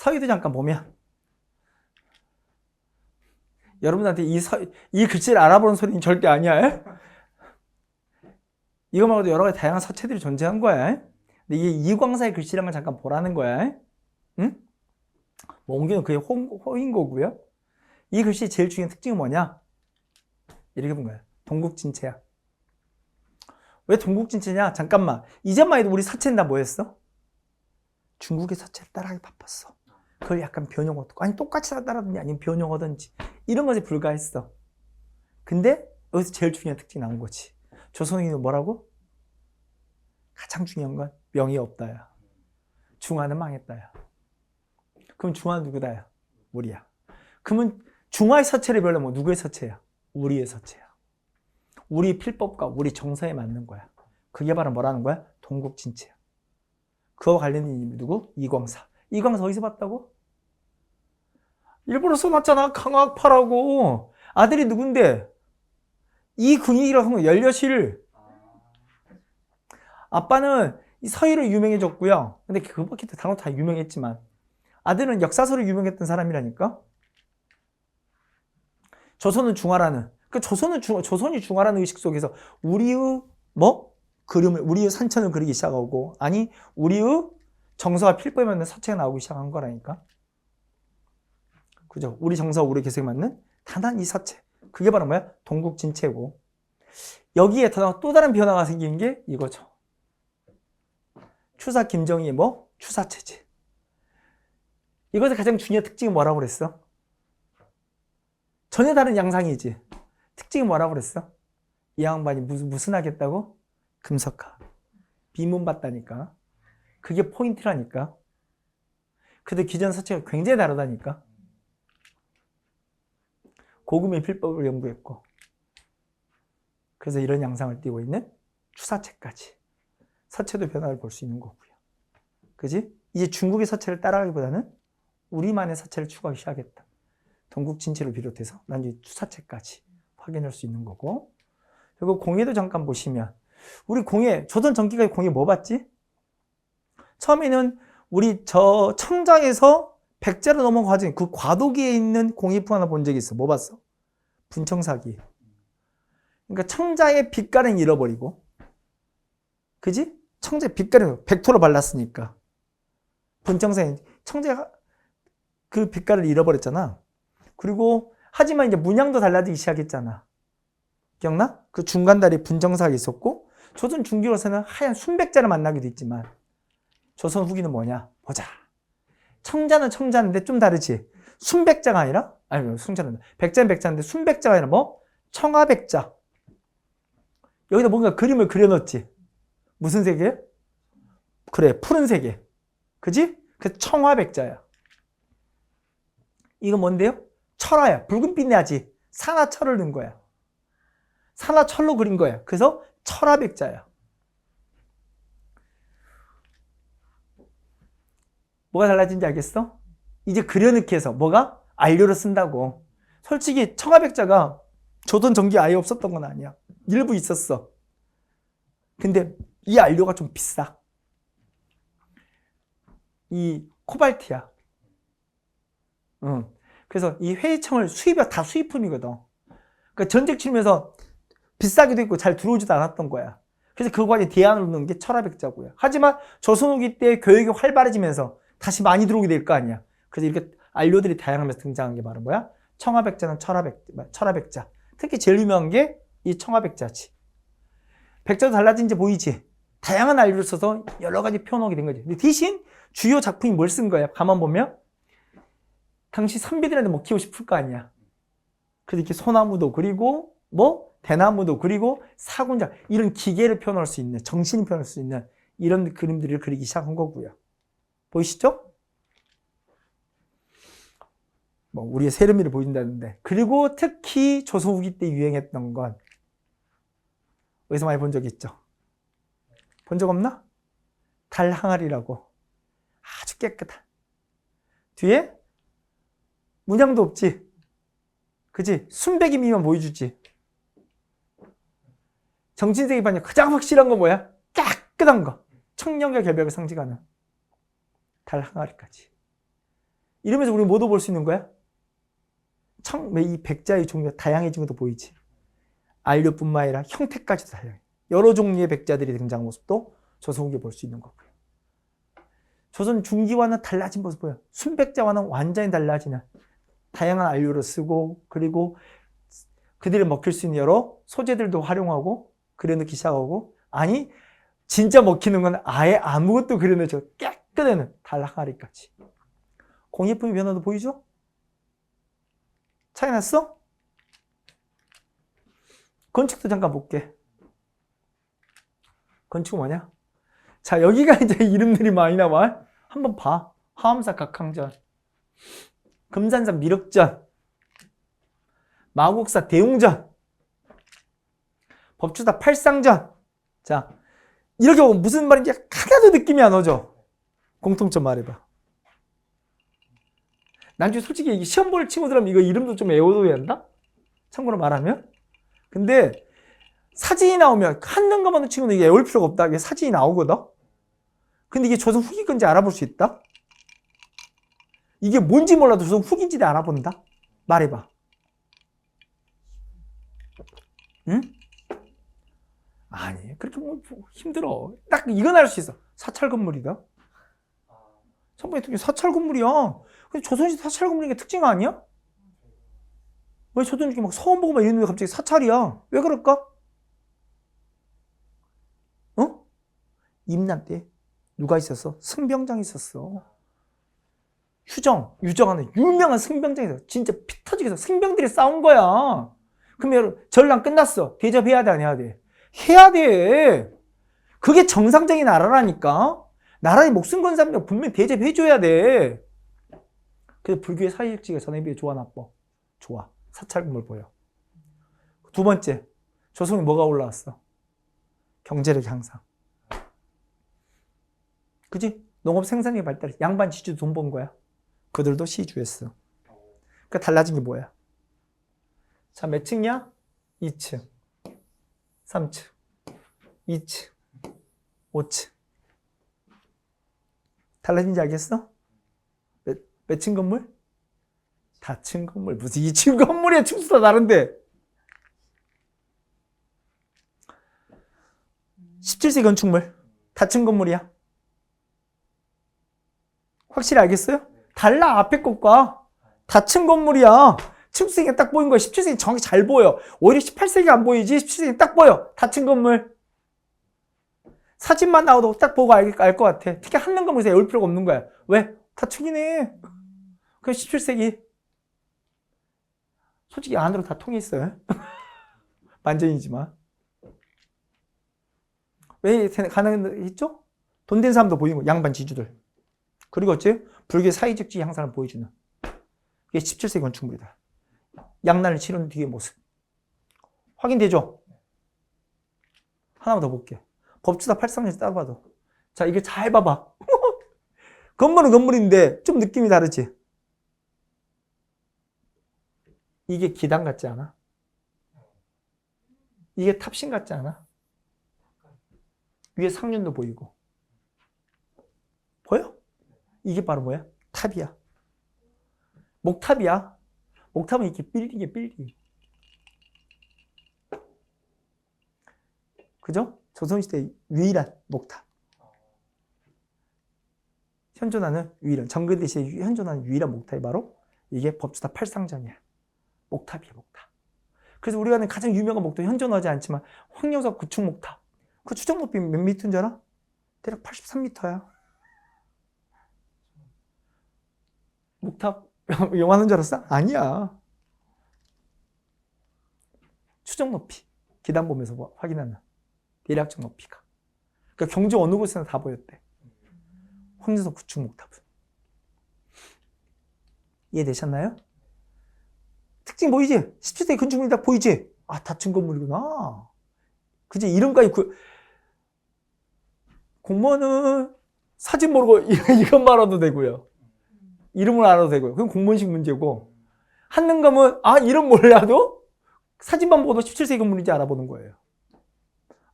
서희도 잠깐 보면 여러분한테 이, 서, 이 글씨를 알아보는 소리는 절대 아니야. 에? 이거 말고도 여러 가지 다양한 서체들이 존재한 거야. 에? 근데 이게 이광사의 글씨란 걸 잠깐 보라는 거야. 에? 응? 뭐 옮기는 그게 호, 호인 거고요. 이 글씨 제일 중요한 특징은 뭐냐? 이렇게 본 거야. 동국진체야. 왜 동국진체냐? 잠깐만. 이전만 해도 우리 서체는 다 뭐였어? 중국의 서체를 따라하기 바빴어. 그걸 약간 변형어도 아니 똑같이 따라하든지 아니면 변형하든지 이런 것에 불과했어. 근데 여기서 제일 중요한 특징이 나온 거지. 조선인은 뭐라고? 가장 중요한 건 명이 없다야. 중화는 망했다야. 그럼 중화 누구다야? 우리야. 그러면 중화의 서체를 별로 누구의 서체야? 우리의 서체야. 우리 필법과 우리 정서에 맞는 거야. 그게 바로 뭐라는 거야? 동국진체야. 그와 관련된 인물이 누구? 이광사. 이광사 어디서 봤다고? 일본에 써놨잖아. 강학파라고. 아들이 누군데? 이근익이라고 하는 거 열려실. 아빠는 이 서희로 유명해졌고요. 근데 그밖에 단어 다 유명했지만 아들은 역사서로 유명했던 사람이라니까. 조선은 중화라는 그 조선은 중 조선이 중화라는 의식 속에서 우리의 뭐 그림을 우리의 산천을 그리기 시작하고 아니 우리의 필법에 맞는 사체가 나오기 시작한 거라니까. 그죠? 우리 정서와 우리 개성에 맞는 단한 이 사체. 그게 바로 뭐야? 동국진체고. 여기에 또 다른 변화가 생긴 게 이거죠. 추사 김정희의 뭐? 추사체제. 이것의 가장 중요한 특징이 뭐라고 그랬어? 전혀 다른 양상이지. 특징이 뭐라고 그랬어? 이 양반이 무슨, 무슨 하겠다고? 금석화. 비문 받다니까. 그게 포인트라니까. 근데 기존 서체가 굉장히 다르다니까. 고금의 필법을 연구했고. 그래서 이런 양상을 띠고 있는 추사체까지. 서체도 변화를 볼 수 있는 거고요. 그지? 이제 중국의 서체를 따라가기보다는 우리만의 서체를 추구하기 시작했다. 동국 진체를 비롯해서 나중에 추사체까지 확인할 수 있는 거고. 그리고 공예도 잠깐 보시면 우리 공예 조선 전기까지 공예 뭐 봤지? 처음에는 우리 저 청장에서 백제로 과정 그 과도기에 있는 공예품 하나 본 적이 있어. 뭐 봤어? 분청사기. 그러니까 청자의 빛깔은 잃어버리고, 그지? 청자 빛깔은 백토로 발랐으니까. 분청사기. 청자가 그 빛깔을 잃어버렸잖아. 그리고 하지만 이제 문양도 달라지기 시작했잖아. 기억나? 그 중간다리 분정사가 있었고 조선 중기로서는 하얀 순백자를 만나기도 했지만 조선 후기는 뭐냐? 보자. 청자는 청자인데 좀 다르지. 순백자가 아니라 아니 순자는 백자는 백자인데 순백자가 아니라 뭐 청아백자. 여기다 뭔가 그림을 그려넣었지. 무슨 색이에요? 그래 푸른색에. 그지? 그 청아백자야. 이거 뭔데요? 철화야. 붉은빛 내야지. 산화철을 넣은 거야. 산화철로 그린 거야. 그래서 철화백자야. 뭐가 달라진지 알겠어? 이제 그려넣기 해서 뭐가? 안료를 쓴다고. 솔직히 청아백자가 조선 전기 아예 없었던 건 아니야. 일부 있었어. 근데 이 안료가 좀 비싸. 이 코발트야. 응. 그래서 이 회의청을 수입이 다 수입품이거든. 그러니까 전쟁 치면서 비싸기도 했고 잘 들어오지도 않았던 거야. 그래서 그거까지 대안으로 넣은 게 철화백자고요. 하지만 조선 후기 때 교육이 활발해지면서 다시 많이 들어오게 될 거 아니야. 그래서 이렇게 안료들이 다양하면서 등장한 게 바로 뭐야? 청화백자는 철화백, 철화백자. 특히 제일 유명한 게 이 청화백자지. 백자도 달라진 지 보이지? 다양한 안료를 써서 여러 가지 표현하게 된 거지. 근데 대신 주요 작품이 뭘 쓴 거야? 가만 보면 당시 선비들한테 먹히고 싶을 거 아니야. 그래서 이렇게 소나무도 그리고 뭐 대나무도 그리고 사군자 이런 기계를 표현할 수 있는 정신을 표현할 수 있는 이런 그림들을 그리기 시작한 거고요. 보이시죠? 뭐 우리의 세련미를 보인다는데 그리고 특히 조선 후기 때 유행했던 건 어디서 많이 본 적 있죠? 본 적 없나? 달 항아리라고 아주 깨끗한 뒤에 문양도 없지. 그지? 순백이미만 보여주지. 정신세계 반영 가장 확실한 건 뭐야? 깨끗한 거. 청렴과 결백을 상징하는 달 항아리까지. 이러면서 우리 뭐도 볼 수 있는 거야? 청, 이 백자의 종류가 다양해진 것도 보이지. 안료뿐만 아니라 형태까지도 다양해. 여러 종류의 백자들이 등장한 모습도 조선 후기에 볼 수 있는 거고요. 조선 중기와는 달라진 모습 보여요. 순백자와는 완전히 달라지는 다양한 안료를 쓰고 그리고 그들이 먹힐 수 있는 여러 소재들도 활용하고 그려넣기 시작하고 아니 진짜 먹히는 건 아예 아무것도 그려내죠. 깨 끗해는 달랑아리까지. 공예품의 변화도 보이죠? 차이 났어? 건축도 잠깐 볼게. 건축 뭐냐? 자, 여기가 이제 이름들이 많이 나와. 한번 봐. 하암사 각항전, 금산사 미륵전, 마곡사 대웅전, 법주사 팔상전. 자, 이렇게 보면 무슨 말인지 하나도 느낌이 안 오죠? 공통점 말해봐. 나중에 솔직히 시험 볼 친구들은 이거 이름도 좀 외워둬야 한다? 참고로 말하면. 근데 사진이 나오면 한눈 감아는 친구는 이게 외울 필요가 없다. 이게 사진이 나오거든? 근데 이게 조선 후기 건지 알아볼 수 있다? 이게 뭔지 몰라도 조선 후기인지 알아본다? 말해봐. 응? 아니, 그렇게 뭐 힘들어. 딱 이건 알 수 있어. 사찰 건물이다. 선배님 특히 사찰 건물이야. 근데 조선시대 사찰 건물인 게 특징 아니야? 왜 조선시대 막 서원 보고 막 이러는데 갑자기 사찰이야? 왜 그럴까? 어? 임난 때 누가 있었어? 승병장이 있었어. 휴정, 유정하는 유명한 승병장이 있어. 진짜 피 터지게 승병들이 싸운 거야. 그러면 전랑 끝났어. 대접해야 돼, 안 해야 돼? 해야 돼. 그게 정상적인 나라라니까. 나라에 목숨 건 사람들 분명히 대접해줘야 돼. 그래서 불교의 사회직지가 전에 비해 좋아, 나빠? 좋아. 사찰금을 보여. 두 번째, 조선이 뭐가 올라왔어? 경제력 향상. 그지? 농업 생산이 발달해. 양반 지주도 돈번 거야. 그들도 시주했어. 그러니까 달라진 게 뭐야? 자, 몇 층이야? 2층, 3층, 2층, 5층. 달라진지 알겠어? 층 건물? 다층 건물. 무슨 2층 건물이야. 층수다 다른데. 17세기 건축물. 다층 건물이야. 확실히 알겠어요? 달라 앞에 것과 다층 건물이야. 층수생이 딱 보인 거야. 17세기 정확히 잘 보여. 오히려 18세기 안 보이지. 17세기 딱 보여. 다층 건물. 사진만 나와도 딱 보고 알것 같아. 특히 한눈 건물에서 외울 필요가 없는 거야. 왜? 다 층이네. 그 17세기. 솔직히 안으로 다 통해 있어요. 만전이지만. 왜 가능했죠? 돈 된 사람도 보이는 거 양반 지주들. 그리고 어째? 불교 사회적지 향상을 보여주는. 이게 17세기 건축물이다. 양난을 치른 뒤의 모습. 확인되죠? 하나만 더 볼게. 법주사 팔상에서 따라봐도. 자, 이게 잘 봐봐. 건물은 건물인데 좀 느낌이 다르지? 이게 기단 같지 않아? 이게 탑신 같지 않아? 위에 상륜도 보이고. 보여? 이게 바로 뭐야? 탑이야. 목탑이야. 목탑은 이렇게 빌딩이야, 빌딩. 그죠? 조선시대 유일한 목탑. 현존하는 유일한, 정근대 시에 현존하는 유일한 목탑이 바로 이게 법주사 팔상전이야. 목탑이야, 목탑. 그래서 우리가 아는 가장 유명한 목탑, 현존하지 않지만 황룡사 구축 목탑. 그 추정 높이 몇 미터인 줄 알아? 대략 83미터야. 목탑 영화는 줄 알았어? 아니야. 추정 높이. 기단 보면서 뭐 확인하는 대략적 높이가. 그러니까 경주 어느 곳에나 다 보였대. 황제석 구축 목탑은. 이해되셨나요? 특징 보이지? 17세기 건축물이 다 보이지? 아, 닫힌 건물이구나. 그지? 이름까지 그, 공무원은 사진 모르고 이것만 알아도 되고요. 이름을 알아도 되고요. 그건 공무원식 문제고. 한능감은, 아, 이름 몰라도 사진만 보고도 17세기 건물인지 알아보는 거예요.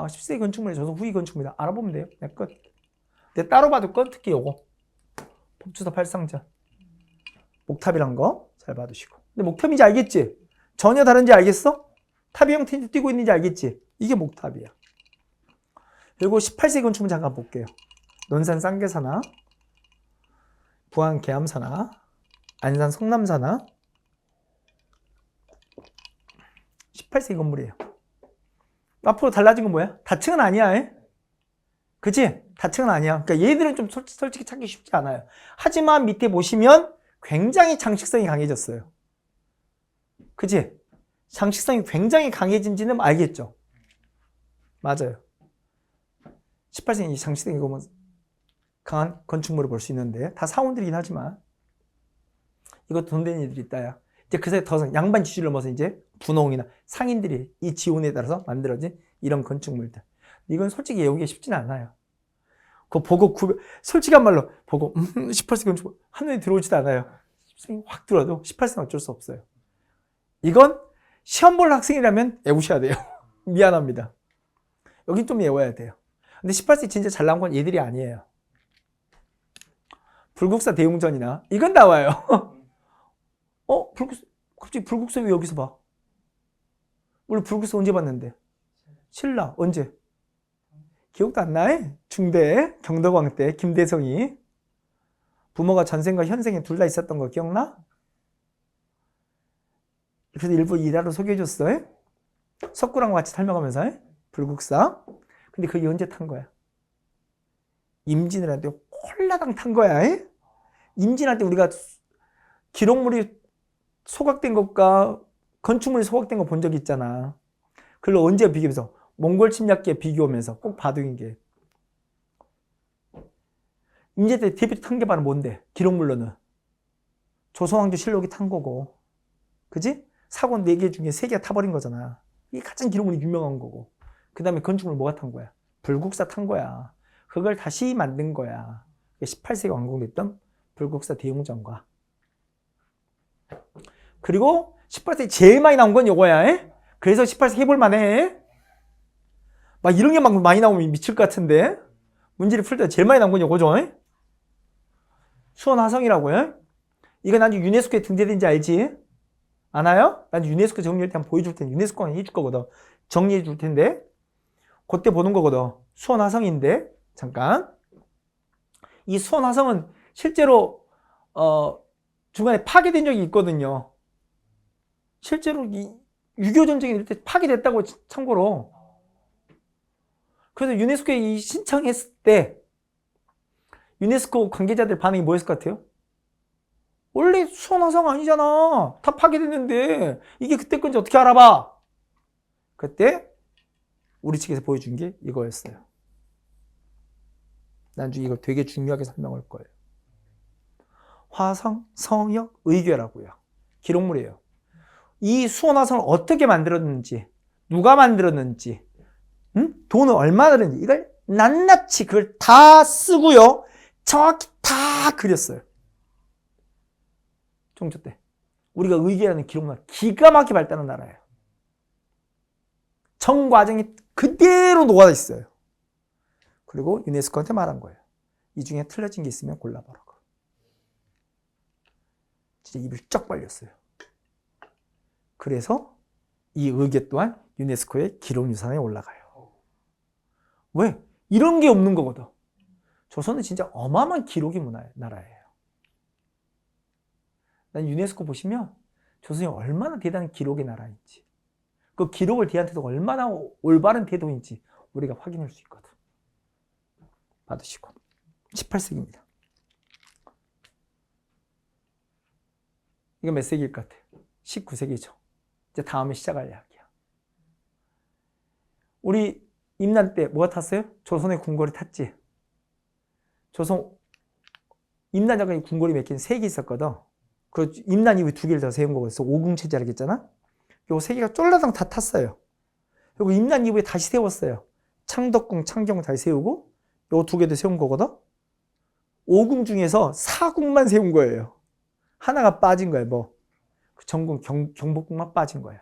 아, 17세기 건축물이 조선 후기 건축물이다. 알아보면 돼요. 내 끝. 내 따로 봐도 끝, 특히 요거. 법주사 팔상전. 목탑이란 거 잘 봐두시고. 근데 목탑인지 알겠지? 전혀 다른지 알겠어? 탑의 형태인지 띄고 있는지 알겠지? 이게 목탑이야. 그리고 18세기 건축물 잠깐 볼게요. 논산 쌍계사나, 부안 계암사나, 안산 성남사나, 18세기 건물이에요. 앞으로 달라진 건 뭐야? 다층은 아니야. 에? 그치? 다층은 아니야. 그러니까 얘들은 좀 솔- 솔직히 찾기 쉽지 않아요. 하지만 밑에 보시면 굉장히 장식성이 강해졌어요. 그치? 장식성이 굉장히 강해진지는 알겠죠? 맞아요. 18세기 장식성이 보면 강한 건축물을 볼 수 있는데 다 사원들이긴 하지만 이것도 돈 되는 일들이 있다야. 이제 그 사이 더 양반 지주를 넘어서 이제 분홍이나 상인들이 이 지원에 따라서 만들어진 이런 건축물들. 이건 솔직히 외우기 쉽지는 않아요. 그거 보고 구 솔직한 말로 보고 음, 18세기 건축물 한눈에 들어오지도 않아요. 18세기 확 들어도 18세는 어쩔 수 없어요. 이건 시험 볼 학생이라면 외우셔야 돼요. 미안합니다. 여긴 좀 외워야 돼요. 근데 18세기 진짜 잘 나온 건 얘들이 아니에요. 불국사 대웅전이나 이건 나와요. 어? 불국사 갑자기 불국사 왜 여기서 봐? 우리 불국사 언제 봤는데? 신라 언제? 기억도 안 나요? 중대 경덕왕 때 김대성이 부모가 전생과 현생에 둘 다 있었던 거 기억나? 그래서 일부 일화로 소개해줬어. 석구랑 같이 설명하면서 불국사. 근데 그게 언제 탄 거야? 임진왜란 때 홀라당 탄 거야. 임진할 때 우리가 기록물이 소각된 것과 건축물이 소각된 거 본 적 있잖아. 그걸 언제 비교해서 몽골 침략기에 비교하면서 꼭 봐두는 게 임제 때 데뷔트 탄 게 바로 뭔데? 기록물로는 조선왕조 실록이 탄 거고, 그지? 사고 4개 중에 3개가 타버린 거잖아. 이게 가장 기록물이 유명한 거고. 그 다음에 건축물 뭐가 탄 거야? 불국사 탄 거야. 그걸 다시 만든 거야. 18세기 완공됐던 불국사 대웅전과. 그리고 18세기 제일 많이 나온 건 요거야. 에? 그래서 18세기 해볼 만 해. 막 이런 게 막 많이 나오면 미칠 것 같은데. 문제를 풀 때 제일 많이 나온 건 요거죠. 에? 수원 화성이라고요. 이거 나중에 유네스코에 등재된지 알지? 아나요? 나중에 유네스코 정리할 때 한번 보여줄 텐데 유네스코가 해줄 거거든. 정리해 줄 텐데. 그때 보는 거거든. 수원 화성인데 잠깐. 이 수원 화성은 실제로 어, 중간에 파괴된 적이 있거든요. 실제로 이 유교 전쟁이 이럴 때 파괴됐다고 참고로. 그래서 유네스코에 이 신청했을 때 유네스코 관계자들 반응이 뭐였을 것 같아요? 원래 수원 화성 아니잖아. 다 파괴됐는데 이게 그때 건지 어떻게 알아봐? 그때 우리 측에서 보여준 게 이거였어요. 나중에 이걸 되게 중요하게 설명할 거예요. 화성, 성역, 의궤라고요. 기록물이에요. 이 수원화성을 어떻게 만들었는지, 누가 만들었는지, 응? 돈을 얼마나 들었는지 이걸 낱낱이 그걸 다 쓰고요. 정확히 다 그렸어요. 종조 때. 우리가 의궤라는 기록문 기가 막히게 발달한 나라예요. 정 과정이 그대로 녹아 있어요. 그리고 유네스코한테 말한 거예요. 이 중에 틀려진 게 있으면 골라보라고. 진짜 입을 쩍 벌렸어요. 그래서 이 의궤 또한 유네스코의 기록유산에 올라가요. 왜? 이런 게 없는 거거든. 조선은 진짜 어마어마한 기록의 문화 나라예요. 난 유네스코 보시면 조선이 얼마나 대단한 기록의 나라인지, 그 기록을 대한 태도가 얼마나 올바른 태도인지 우리가 확인할 수 있거든. 받으시고. 18세기입니다. 이거 몇 세기일 것 같아? 19세기죠. 이제 다음에 시작할 이야기야. 우리 임난 때 뭐가 탔어요? 조선의 궁궐이 탔지. 조선 임난 장관이 궁궐이 몇 개, 세개 있었거든. 그 임난 이후에 두 개를 더 세운 거였어. 오궁 체제라고 했잖아. 요 세 개가 쫄라당 다 탔어요. 그리고 임난 이후에 다시 세웠어요. 창덕궁, 창경궁 다시 세우고 요 두 개도 세운 거거든. 오궁 중에서 사궁만 세운 거예요. 하나가 빠진 거예요. 뭐 전궁 경, 경복궁만 빠진 거예요.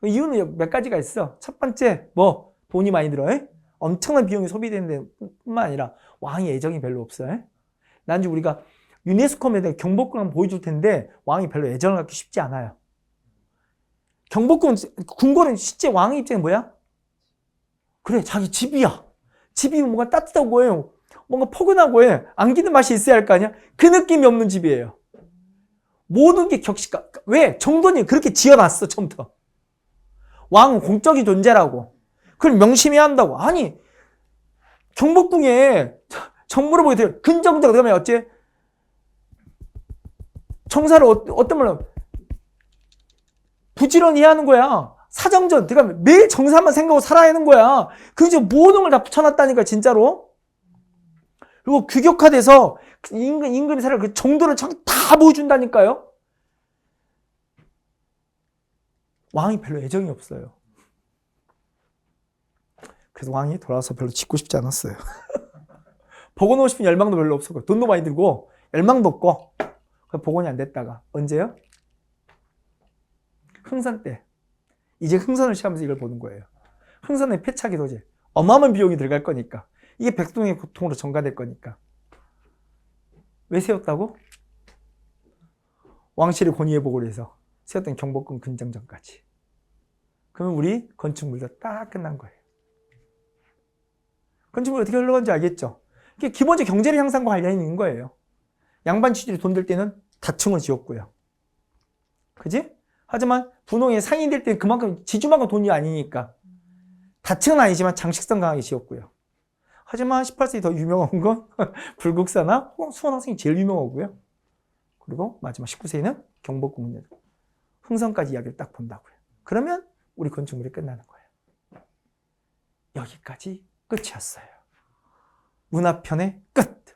그 이유는 몇 가지가 있어. 첫 번째 뭐 돈이 많이 들어. 에? 엄청난 비용이 소비되는 데 뿐만 아니라 왕의 애정이 별로 없어. 에? 난지 우리가 유네스코에 경복궁 한번 보여줄 텐데 왕이 별로 애정을 갖기 쉽지 않아요. 경복궁 궁궐은 실제 왕의 입장이 뭐야? 그래 자기 집이야. 집이면 뭔가 따뜻하고 해요. 뭔가 포근하고 해. 안기는 맛이 있어야 할 거 아니야? 그 느낌이 없는 집이에요. 모든 게 격식가. 왜? 정돈이 그렇게 지어놨어, 처음부터. 왕은 공적인 존재라고. 그걸 명심해야 한다고. 아니, 경복궁에 정부를 보게 돼요. 근정적, 그다음에 어째? 청사를 어, 어떤 말로 부지런히 해야 하는 거야. 사정전, 그러니까 매일 정사만 생각하고 살아야 하는 거야. 그 이제 모든 걸 다 붙여놨다니까, 진짜로. 그리고 규격화돼서 임금, 임금이 살아 그 정도를 참다 보여준다니까요. 왕이 별로 애정이 없어요. 그래서 왕이 돌아와서 별로 짓고 싶지 않았어요. 복원하고 싶은 열망도 별로 없었고, 돈도 많이 들고, 열망도 없고, 그 복원이 안 됐다가, 언제요? 흥선 때. 이제 흥선을 시작하면서 이걸 보는 거예요. 흥선의 폐차기 도제. 어마어마한 비용이 들어갈 거니까. 이게 백동의 고통으로 전가될 거니까. 왜 세웠다고? 왕실의 권위에 보고를 해서 세웠던 경복궁 근정전까지. 그러면 우리 건축물도 딱 끝난 거예요. 건축물 어떻게 흘러간지 알겠죠? 이게 기본적 경제력 향상과 관련이 있는 거예요. 양반 취지로 돈들 때는 다층을 지었고요. 그지? 하지만 분홍에 상인될 때 그만큼 지주만큼 돈이 아니니까 다층은 아니지만 장식성 강하게 지었고요. 하지만 18세기 더 유명한 건 불국사나 수원 학생이 제일 유명하고요. 그리고 마지막 19세기는 경복궁 흥선까지 이야기를 딱 본다고요. 그러면 우리 건축물이 끝나는 거예요. 여기까지 끝이었어요. 문화편의 끝.